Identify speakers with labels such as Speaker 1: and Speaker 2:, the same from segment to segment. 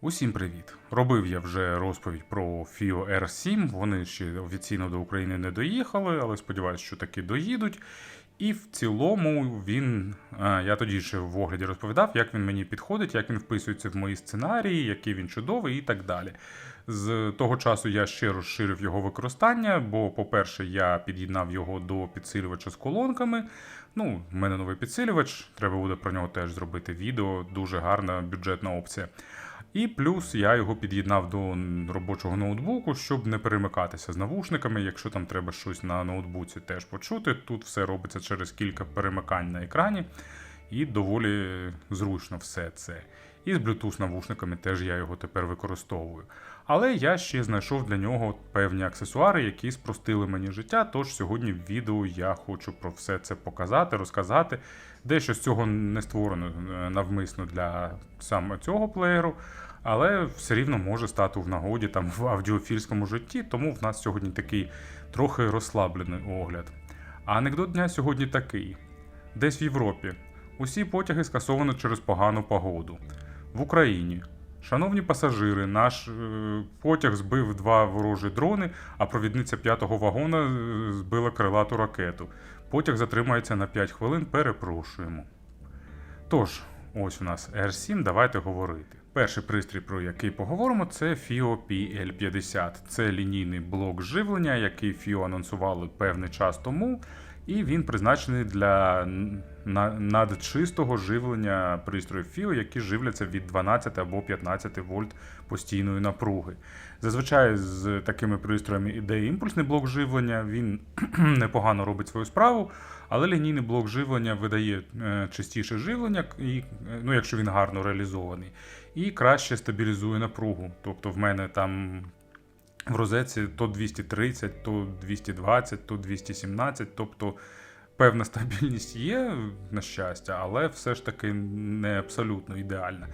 Speaker 1: Усім привіт! Робив я вже розповідь про FIO R7. Вони ще офіційно до України не доїхали, але сподіваюся, що таки доїдуть. І в цілому він, е, я тоді ще в огляді розповідав, як він мені підходить, як він вписується в мої сценарії, який він чудовий і так далі. З того часу я ще розширив його використання, бо, по-перше, я під'єднав його до підсилювача з колонками. Ну, в мене новий підсилювач, треба буде про нього теж зробити відео, дуже гарна бюджетна опція. І плюс я його під'єднав до робочого ноутбуку, щоб не перемикатися з навушниками. Якщо там треба щось на ноутбуці теж почути, тут все робиться через кілька перемикань на екрані, і доволі зручно все це. І з Bluetooth навушниками теж я його тепер використовую. Але я ще знайшов для нього певні аксесуари, які спростили мені життя. Тож сьогодні в відео я хочу про все це показати, розказати. Дещо з цього не створено е, навмисно для саме цього плеєру, але все рівно може стати в нагоді там в аудіофільському житті, тому в нас сьогодні такий трохи розслаблений огляд. А анекдот дня сьогодні такий: десь в Європі усі потяги скасовано через погану погоду. В Україні. Шановні пасажири, наш е, потяг збив два ворожі дрони, а провідниця п'ятого вагона е, збила крилату ракету. Потяг затримається на 5 хвилин, перепрошуємо. Тож, ось у нас R7, давайте говорити. Перший пристрій, про який поговоримо, це FIO PL50. Це лінійний блок живлення, який FIO анонсували певний час тому, і він призначений для надчистого живлення пристроїв FIO, які живляться від 12 або 15 вольт постійної напруги. Зазвичай з такими пристроями іде імпульсний блок живлення, він непогано робить свою справу, але лінійний блок живлення видає е, частіше живлення, і, ну, якщо він гарно реалізований, і краще стабілізує напругу. Тобто в мене там в розетці то 230, то 220, то 217, тобто певна стабільність є, на щастя, але все ж таки не абсолютно ідеальна.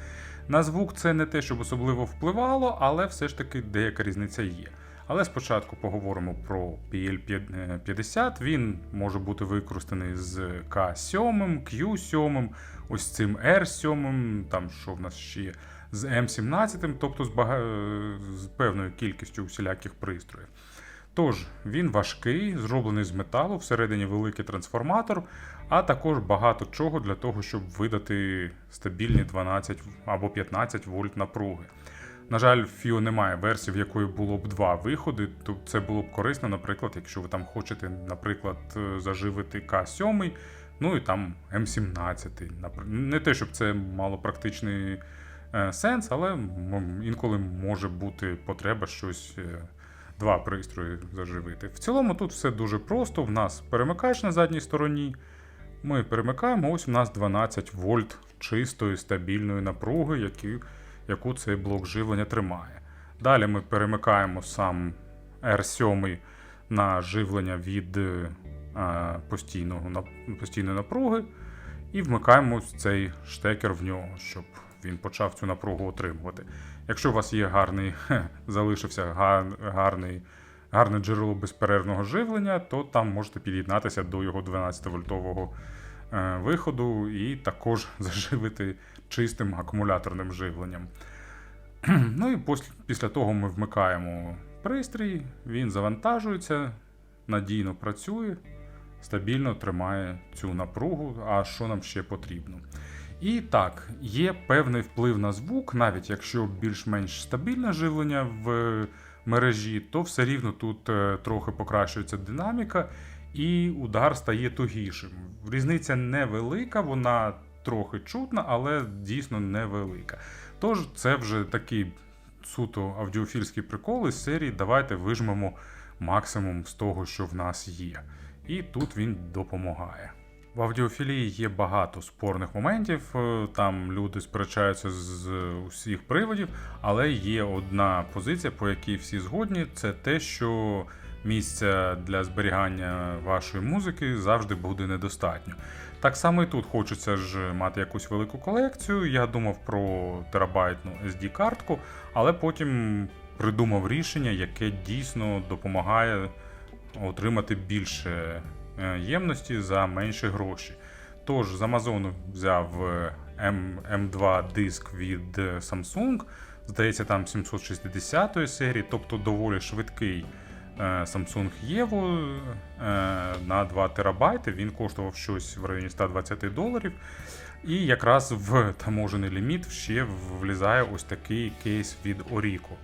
Speaker 1: На звук це не те, щоб особливо впливало, але все ж таки деяка різниця є. Але спочатку поговоримо про PL50. Він може бути використаний з K7, Q7, ось цим R7, там що в нас ще з M17, тобто з, бага... з певною кількістю усіляких пристроїв. Тож, він важкий, зроблений з металу, всередині великий трансформатор, а також багато чого для того, щоб видати стабільні 12 або 15 вольт напруги. На жаль, FIO немає версії, в якої було б два виходи, то це було б корисно, наприклад, якщо ви там хочете, наприклад, е, заживити К7, ну і там М17. напр- Не те, щоб це мало практичний е, сенс, але інколи може бути потреба щось. е, Два пристрої заживити. В цілому тут все дуже просто. В нас перемикач на задній стороні. Ми перемикаємо, ось у нас 12 вольт чистої стабільної напруги, які, яку цей блок живлення тримає. Далі ми перемикаємо сам R7 на живлення від е, постійного, нап- постійної напруги і вмикаємо цей штекер в нього, щоб він почав цю напругу отримувати. Якщо у вас є гарний, залишився гарний, гарне джерело безперервного живлення, то там можете під'єднатися до його 12-вольтового е, виходу і також заживити чистим акумуляторним живленням. Ну і після того ми вмикаємо пристрій, він завантажується, надійно працює, стабільно тримає цю напругу. А що нам ще потрібно? І так, є певний вплив на звук, навіть якщо більш-менш стабільне живлення в мережі, то все рівно тут е, трохи покращується динаміка, і удар стає тугішим. Різниця невелика, вона трохи чутна, але дійсно невелика. Тож це вже такий суто аудіофільський прикол із серії Давайте вижмемо максимум з того, що в нас є. І тут він допомагає. В аудіофілії є багато спорних моментів, е, там люди сперечаються з усіх приводів, але є одна позиція, по якій всі згодні, це те, що місця для зберігання вашої музики завжди буде недостатньо. Так само і тут хочеться ж мати якусь велику колекцію. Я думав про терабайтну SD-картку, але потім придумав рішення, яке дійсно допомагає отримати більше ємності за менші гроші. Тож з Амазону взяв е, M, M2 диск від е, Samsung. Здається, там 760 серії, тобто доволі швидкий е, Samsung Evo е, на 2 терабайти. Він коштував щось в районі 120 доларів. І якраз в таможений ліміт ще влізає ось такий кейс від Orico.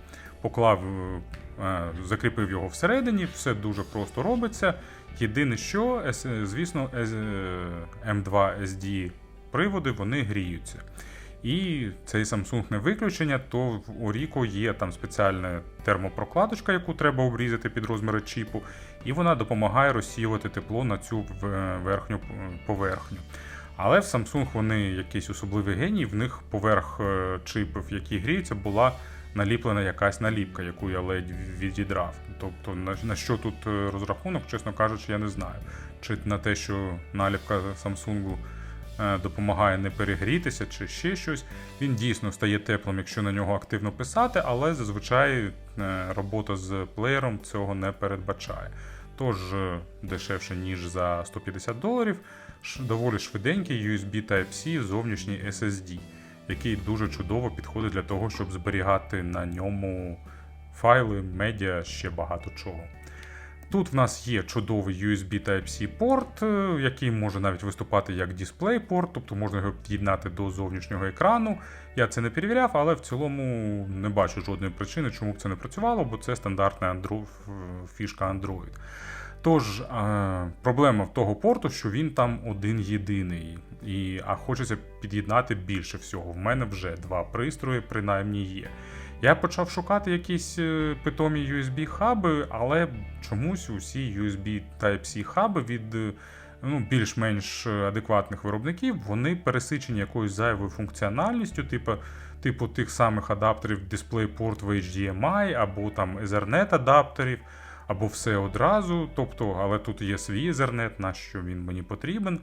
Speaker 1: Поклав, е, закріпив його всередині, все дуже просто робиться. Єдине, що, звісно, е, M2 SD приводи вони гріються. І цей Samsung не виключення, то в Orico є там спеціальна термопрокладочка, яку треба обрізати під розміри чіпу, і вона допомагає розсіювати тепло на цю верхню поверхню. Але в Samsung вони якийсь особливий геній, в них поверх е, чипів, які гріються, була наліплена якась наліпка, яку я ледь відідрав. Тобто на, що тут е, розрахунок, чесно кажучи, я не знаю. Чи на те, що наліпка Samsung е, допомагає не перегрітися, чи ще щось. Він дійсно стає теплим, якщо на нього активно писати, але зазвичай е, робота з плеєром цього не передбачає. Тож дешевше, ніж за 150 доларів, доволі швиденький USB Type-C зовнішній SSD, який дуже чудово підходить для того, щоб зберігати на ньому файли, медіа, ще багато чого. Тут в нас є чудовий USB Type-C порт, е, який може навіть виступати як DisplayPort, тобто можна його під'єднати до зовнішнього екрану. Я це не перевіряв, але в цілому не бачу жодної причини, чому б це не працювало, бо це стандартна Andro- ф- фішка Android. Тож е, проблема в того порту, що він там один єдиний, і, а хочеться під'єднати більше всього. В мене вже два пристрої, принаймні є. Я почав шукати якісь е, питомі USB хаби, але чомусь усі USB Type-C хаби від е, ну, більш-менш адекватних виробників вони пересичені якоюсь зайвою функціональністю, типу, типу тих самих адаптерів DisplayPort в HDMI або там Ethernet адаптерів, або все одразу. Тобто, але тут є свій Ethernet, на що він мені потрібен.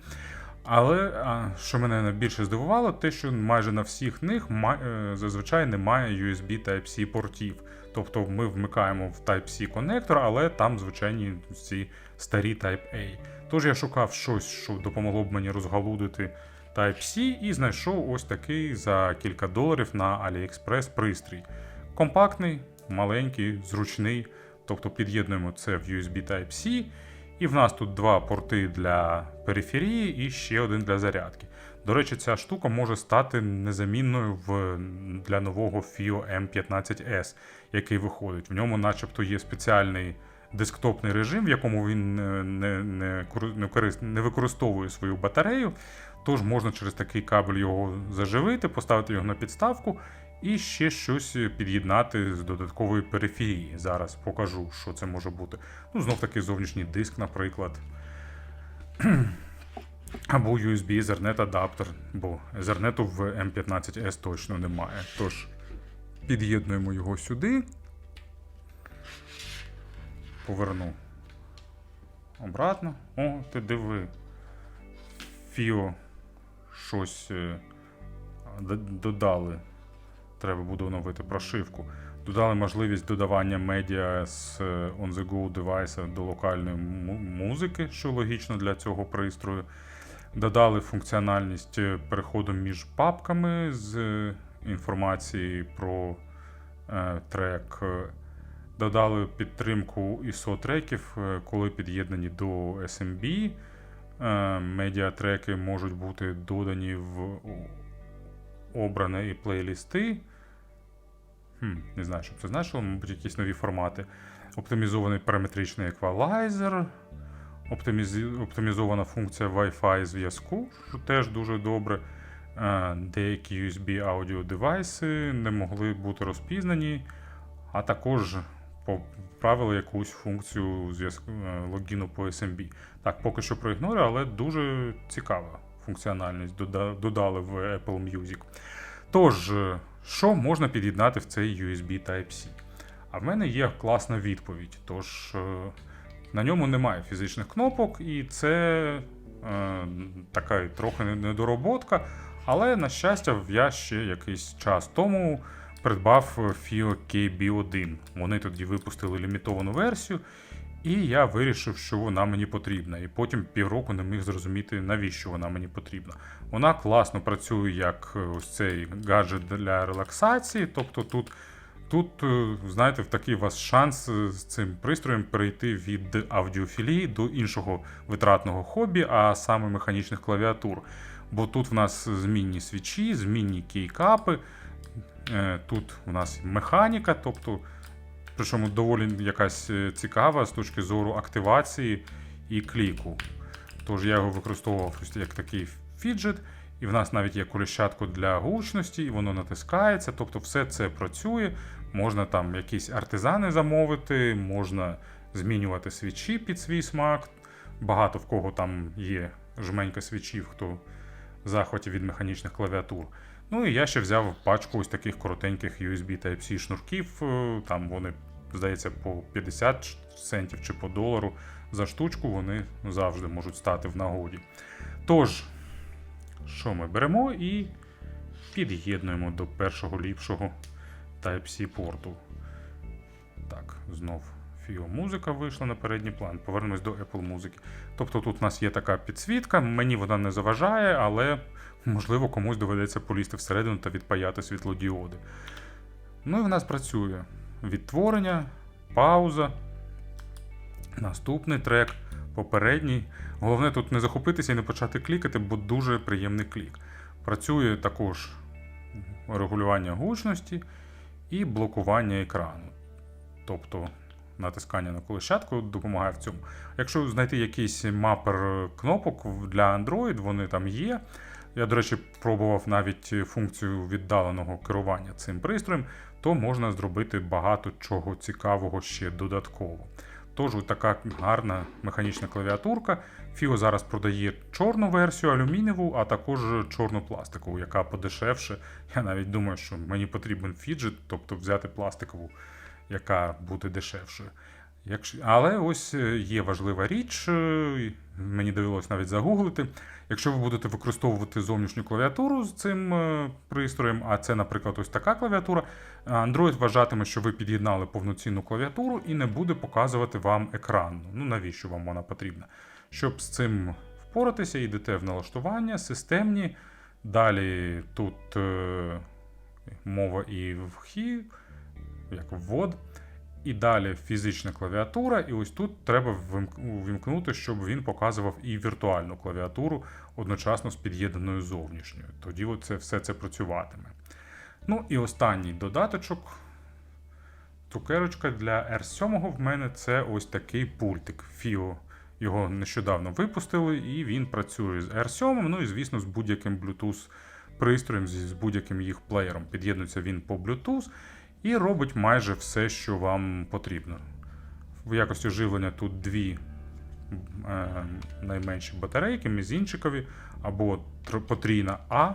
Speaker 1: Але що мене найбільше здивувало, те, що майже на всіх них е, зазвичай немає USB Type-C портів. Тобто ми вмикаємо в Type-C конектор, але там звичайні ці старі Type-A. Тож я шукав щось, що допомогло б мені розгалудити Type-C, і знайшов ось такий за кілька доларів на AliExpress пристрій. Компактний, маленький, зручний. Тобто під'єднуємо це в USB Type-C. І в нас тут два порти для периферії і ще один для зарядки. До речі, ця штука може стати незамінною в, для нового FIO M15S, який виходить. В ньому, начебто, є спеціальний десктопний режим, в якому він не, не, не, використовує свою батарею. Тож можна через такий кабель його заживити, поставити його на підставку і ще щось під'єднати з додаткової периферії. Зараз покажу, що це може бути. Ну, знов таки зовнішній диск, наприклад. Або USB Ethernet адаптер, бо Ethernet в M15S точно немає. Тож під'єднуємо його сюди. Поверну обратно. О, ти диви. Фіо щось е, додали. Треба буде оновити прошивку. Додали можливість додавання медіа з е, on-the-go девайса до локальної музики, що логічно для цього пристрою. Додали функціональність е, переходу між папками з е, інформації про е, трек. Додали підтримку ISO треків, е, коли під'єднані до SMB. Е, Медіатреки можуть бути додані в о- обрані плейлісти. Хм, не знаю, що б це значило, мабуть, якісь нові формати. Оптимізований параметричний еквалайзер, оптимізі- оптимізована функція Wi-Fi зв'язку, що теж дуже добре. Е, Деякі USB аудіодевайси не могли бути розпізнані, а також поправили якусь функцію зв'язку е, логіну по SMB. Так, поки що проігнорю, але дуже цікава функціональність додали в Apple Music. Тож, е, що можна під'єднати в цей USB Type-C? А в мене є класна відповідь. Тож е, на ньому немає фізичних кнопок, і це е, така трохи недороботка. Але, на щастя, я ще якийсь час тому придбав FIO KB1. Вони тоді випустили лімітовану версію. І я вирішив, що вона мені потрібна. І потім півроку не міг зрозуміти, навіщо вона мені потрібна. Вона класно працює як е, ось цей гаджет для релаксації. Тобто тут, тут е, знаєте, в такий у вас шанс е, з цим пристроєм перейти від аудіофілії до іншого витратного хобі, а саме механічних клавіатур. Бо тут в нас змінні свічі, змінні кейкапи. Тут у нас механіка, тобто, причому доволі якась е, цікава з точки зору активації і кліку. Тож я його використовував як такий фіджет, і в нас навіть є коліщатко для гучності, і воно натискається. Тобто все це працює. Можна там якісь артизани замовити, можна змінювати свічі під свій смак. Багато в кого там є жменька свічів, хто захваті від механічних клавіатур. Ну і я ще взяв пачку ось таких коротеньких USB Type-C шнурків. е, Там вони, здається, по 50 центів чи по долару за штучку вони завжди можуть стати в нагоді. Тож, що ми беремо і під'єднуємо до першого ліпшого Type-C порту. Так, знов FIO музика вийшла на передній план. Повернемось до Apple музики. Тобто тут у нас є така підсвітка, мені вона не заважає, але можливо комусь доведеться полізти всередину та відпаяти світлодіоди. Ну і в нас працює відтворення, пауза, наступний трек, попередній. Головне тут не захопитися і не почати клікати, бо дуже приємний клік. Працює також регулювання гучності і блокування екрану. Тобто натискання на колещатку допомагає в цьому. Якщо знайти якийсь мапер кнопок для Android, вони там є. Я, до речі, пробував навіть функцію віддаленого керування цим пристроєм, то можна зробити багато чого цікавого ще додатково. Тож така гарна механічна клавіатурка. Фіо зараз продає чорну версію алюмінієву, а також чорну пластикову, яка подешевше. Я навіть думаю, що мені потрібен фіджет, тобто взяти пластикову, яка буде дешевшою. Але ось е, є важлива річ, е, мені довелося навіть загуглити. Якщо ви будете використовувати зовнішню клавіатуру з цим е, пристроєм, а це, наприклад, ось така клавіатура, Android вважатиме, що ви під'єднали повноцінну клавіатуру і не буде показувати вам екран. Ну навіщо вам вона потрібна? Щоб з цим впоратися, йдете в налаштування, системні. Далі тут мова і вхід, як ввод. І далі фізична клавіатура, і ось тут треба ввімкнути, щоб він показував і віртуальну клавіатуру одночасно з під'єднаною зовнішньою. Тоді це, все це працюватиме. Ну і останній додаточок. Цукерочка для R7 в мене це ось такий пультик. FIO його нещодавно випустили, і він працює з R7, ну і, звісно, з будь-яким Bluetooth пристроєм, з будь-яким їх плеєром. Під'єднується він по Bluetooth і робить майже все, що вам потрібно. В якості живлення тут дві е, найменші батарейки, мізінчикові, або потрійна А,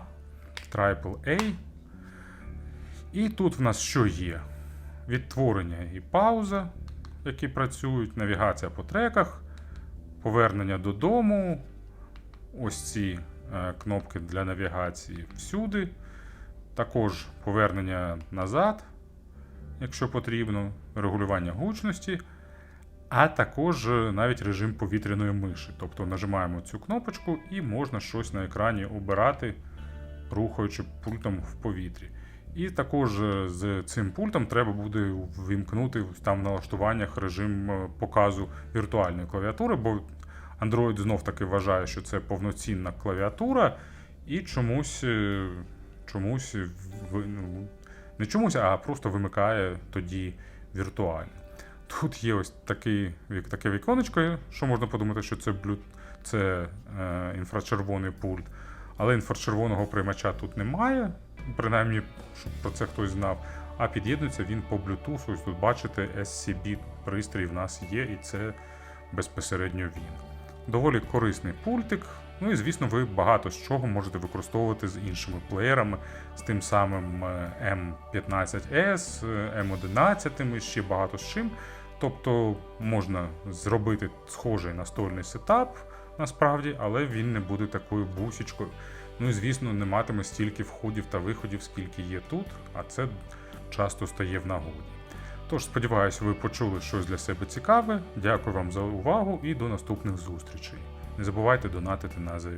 Speaker 1: Triple A. І тут в нас що є? Відтворення і пауза, які працюють, навігація по треках, повернення додому. Ось ці е, кнопки для навігації всюди. Також повернення назад якщо потрібно, регулювання гучності, а також навіть режим повітряної миші. Тобто нажимаємо цю кнопочку і можна щось на екрані обирати, рухаючи пультом в повітрі. І також з цим пультом треба буде вимкнути там в налаштуваннях режим показу віртуальної клавіатури, бо Android знов таки вважає, що це повноцінна клавіатура, і чомусь чомусь не чомусь, а просто вимикає тоді віртуально. Тут є ось такий, таке віконечко, що можна подумати, що це блю... це е, інфрачервоний пульт. Але інфрачервоного приймача тут немає, принаймні, щоб про це хтось знав. А під'єднується він по Bluetooth. Ось тут бачите, SCB пристрій в нас є, і це безпосередньо він. Доволі корисний пультик. Ну і звісно, ви багато з чого можете використовувати з іншими плеєрами, з тим самим M15S, M11 і ще багато з чим. Тобто можна зробити схожий настольний сетап, насправді, але він не буде такою бусічкою. Ну і звісно, не матиме стільки входів та виходів, скільки є тут, а це часто стає в нагоді. Тож сподіваюся, ви почули щось для себе цікаве. Дякую вам за увагу і до наступних зустрічей. Не забувайте донатити на ЗСУ.